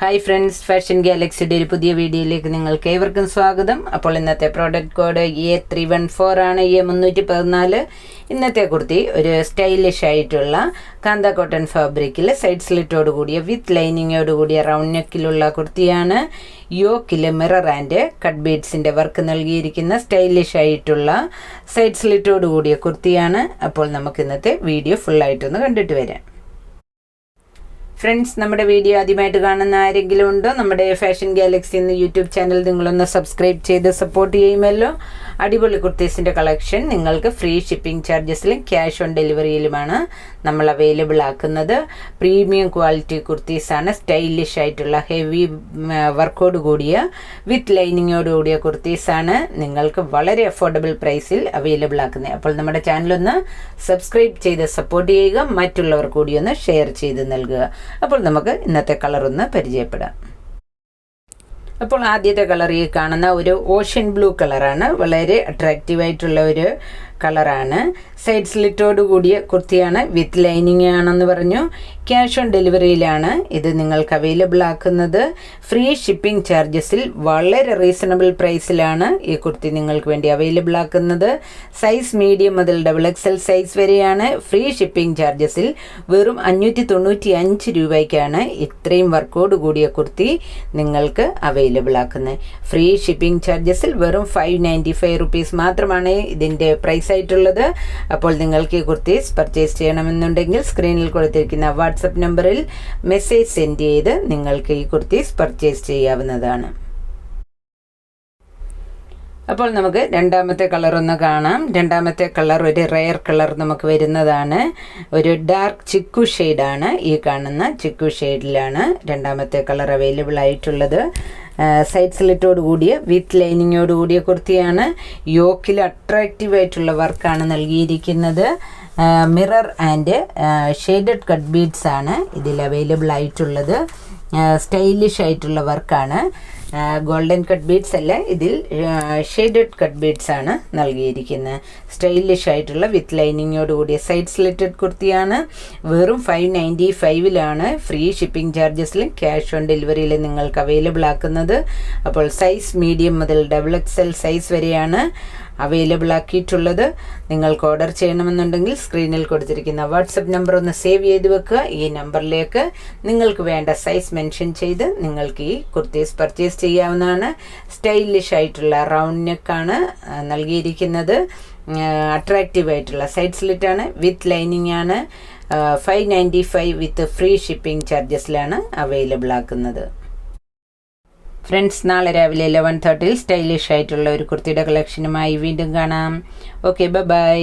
Hi friends fashion ഗാലക്സിയുടെ ഒരു പുതിയ വീഡിയോയിലേക്ക് നിങ്ങൾക്ക് ഏവർക്കും സ്വാഗതം. അപ്പോൾ ഇന്നത്തെ product code A three one four ആണ് എ മുന്നൂറ്റി പതിനാല് ഇന്നത്തെ കുർത്തി ഒരു സ്റ്റൈലിഷ് ആയിട്ടുള്ള കാന്ത കോട്ടൺ ഫാബ്രിക്കിൽ സൈഡ് സ്ലിറ്റോട് കൂടിയ വിത്ത് ലൈനിങ്ങോട് കൂടിയ റൗണ്ട് നെക്കിലുള്ള കുർത്തിയാണ്. യോക്കിൽ മിറർ ആൻഡ് കട്ട് ബീഡ്സിന്റെ വർക്ക് നൽകിയിരിക്കുന്ന സ്റ്റൈലിഷ് ആയിട്ടുള്ള സൈഡ് സ്ലിറ്റോട് കൂടിയ കുർത്തിയാണ്. അപ്പോൾ നമുക്ക് ഇന്നത്തെ വീഡിയോ ഫുള്ളായിട്ടൊന്ന് കണ്ടിട്ട് വരാം. ഫ്രണ്ട്സ് നമ്മുടെ വീഡിയോ ആദ്യമായിട്ട് കാണുന്ന ആരെങ്കിലും ഉണ്ടോ? നമ്മുടെ ഫാഷൻ ഗാലക്സി എന്ന യൂട്യൂബ് ചാനൽ നിങ്ങളൊന്ന് സബ്സ്ക്രൈബ് ചെയ്ത് സപ്പോർട്ട് ചെയ്യുമല്ലോ. അടിപൊളി കുർത്തീസിന്റെ കളക്ഷൻ നിങ്ങൾക്ക് ഫ്രീ ഷിപ്പിംഗ് ചാർജസിലും ക്യാഷ് ഓൺ ഡെലിവറിയിലുമാണ് നമ്മൾ അവൈലബിൾ ആക്കുന്നത്. പ്രീമിയം ക്വാളിറ്റി കുർത്തീസാണ് സ്റ്റൈലിഷ് ആയിട്ടുള്ള ഹെവി വർക്കോട് കൂടിയ വിത്ത് ലൈനിങ്ങോട് കൂടിയ കുർത്തീസാണ് നിങ്ങൾക്ക് വളരെ അഫോർഡബിൾ പ്രൈസിൽ അവൈലബിൾ ആക്കുന്നത്. അപ്പോൾ നമ്മുടെ ചാനലൊന്ന് സബ്സ്ക്രൈബ് ചെയ്ത് സപ്പോർട്ട് ചെയ്യുക മറ്റുള്ളവർ കൂടി ഒന്ന് ഷെയർ ചെയ്ത് നൽകുക. അപ്പോൾ നമുക്ക് ഇന്നത്തെ കളർ ഒന്ന് പരിചയപ്പെടാം. അപ്പോൾ ആദ്യത്തെ കളർ ഈ കാണുന്ന ഒരു ഓഷ്യൻ ബ്ലൂ കളറാണ്. വളരെ അട്രാക്റ്റീവ് ആയിട്ടുള്ള ഒരു കളറാണ്. സൈഡ് സ്ലിറ്റോട് കൂടിയ കുർത്തിയാണ് വിത്ത് ലൈനിങ് ആണെന്ന് പറഞ്ഞു. ക്യാഷ് ഓൺ ഡെലിവറിയിലാണ് ഇത് നിങ്ങൾക്ക് അവൈലബിൾ ആക്കുന്നത്. ഫ്രീ ഷിപ്പിംഗ് ചാർജസിൽ വളരെ റീസണബിൾ പ്രൈസിലാണ് ഈ കുർത്തി നിങ്ങൾക്ക് വേണ്ടി അവൈലബിൾ ആക്കുന്നത്. സൈസ് മീഡിയം മുതൽ ഡബിൾ എക്സൽ സൈസ് വരെയാണ്. ഫ്രീ ഷിപ്പിംഗ് ചാർജസിൽ വെറും അഞ്ഞൂറ്റി തൊണ്ണൂറ്റി അഞ്ച് രൂപയ്ക്കാണ് ഇത്രയും വർക്കോട് കൂടിയ കുർത്തി നിങ്ങൾക്ക് അവൈലബിൾ ആക്കുന്നത്. ഫ്രീ ഷിപ്പിംഗ് ചാർജസിൽ വെറും ഫൈവ് നയന്റി ഫൈവ് റുപ്പീസ് മാത്രമാണ് ഇതിന്റെ പ്രൈസ് ആയിട്ടുള്ളത് അപ്പോൾ നിങ്ങൾക്ക് ഈ കുർത്തീസ് പർച്ചേസ് ചെയ്യണമെന്നുണ്ടെങ്കിൽ സ്ക്രീനിൽ കൊടുത്തിരിക്കുന്ന വാട്സപ്പ് നമ്പറിൽ മെസ്സേജ് സെൻഡ് ചെയ്ത് നിങ്ങൾക്ക് ഈ കുർത്തീസ് പർച്ചേസ് ചെയ്യാവുന്നതാണ്. അപ്പോൾ നമുക്ക് രണ്ടാമത്തെ കളർ ഒന്ന് കാണാം. രണ്ടാമത്തെ കളർ ഒരു റെയർ കളർ നമുക്ക് വരുന്നതാണ്. ഒരു ഡാർക്ക് ചിക്കു ഷെയ്ഡാണ് ഈ കാണുന്ന ചിക്കു ഷെയ്ഡിലാണ് രണ്ടാമത്തെ കളർ അവൈലബിൾ ആയിട്ടുള്ളത്. സൈഡ് സ്ലിറ്റോട് കൂടിയ വിത്ത് ലൈനിങ്ങോട് കൂടിയ കുർത്തിയാണ്. യോക്കിൽ അട്രാക്റ്റീവ് ആയിട്ടുള്ള വർക്കാണ് നൽകിയിരിക്കുന്നത്. Mirror and shaded cut beads ആണ് ഇതിൽ അവൈലബിൾ ആയിട്ടുള്ളത്. സ്റ്റൈലിഷ് ആയിട്ടുള്ള വർക്കാണ് ഗോൾഡൻ കട്ട് ബീഡ്സ് അല്ല ഇതിൽ ഷെയ്ഡഡ് കട്ട് ബീഡ്സ് ആണ് നൽകിയിരിക്കുന്നത് സ്റ്റൈലിഷ് ആയിട്ടുള്ള വിത്ത് ലൈനിങ്ങോട് കൂടിയ സൈഡ് സ്ലിറ്റഡ് കുർത്തിയാണ്. വെറും ഫൈവ് നയന്റി ഫൈവിലാണ് ഫ്രീ ഷിപ്പിംഗ് ചാർജസിലും ക്യാഷ് ഓൺ ഡെലിവറിയിൽ നിങ്ങൾക്ക് അവൈലബിൾ ആക്കുന്നത്. അപ്പോൾ സൈസ് മീഡിയം മുതൽ ഡബിൾ എക്സ് സൈസ് വരെയാണ്. അവൈലബിൾ ആക്കിയിട്ടുള്ളത്. നിങ്ങൾക്ക് ഓർഡർ ചെയ്യണമെന്നുണ്ടെങ്കിൽ സ്ക്രീനിൽ കൊടുത്തിരിക്കുന്ന വാട്സപ്പ് നമ്പർ ഒന്ന് സേവ് ചെയ്ത് വെക്കുക. ഈ നമ്പറിലേക്ക് നിങ്ങൾക്ക് വേണ്ട സൈസ് മെൻഷൻ ചെയ്ത് നിങ്ങൾക്ക് ഈ കുർത്തീസ് പർച്ചേസ് ചെയ്യാവുന്നതാണ്. സ്റ്റൈലിഷ് ആയിട്ടുള്ള റൗണ്ട് നെക്കാണ് നൽകിയിരിക്കുന്നത്. അട്രാക്റ്റീവ് ആയിട്ടുള്ള സൈഡ് സ്ലിറ്റാണ് വിത്ത് ലൈനിങ് ആണ്. Five ninety five with free shipping ചാർജസിലാണ് available ആക്കുന്നത്. ഫ്രണ്ട്സ് നാളെ രാവിലെ ലെവൻ തേർട്ടിയിൽ സ്റ്റൈലിഷ് ആയിട്ടുള്ള ഒരു കുർത്തിയുടെ കളക്ഷനുമായി വീണ്ടും കാണാം. Okay bye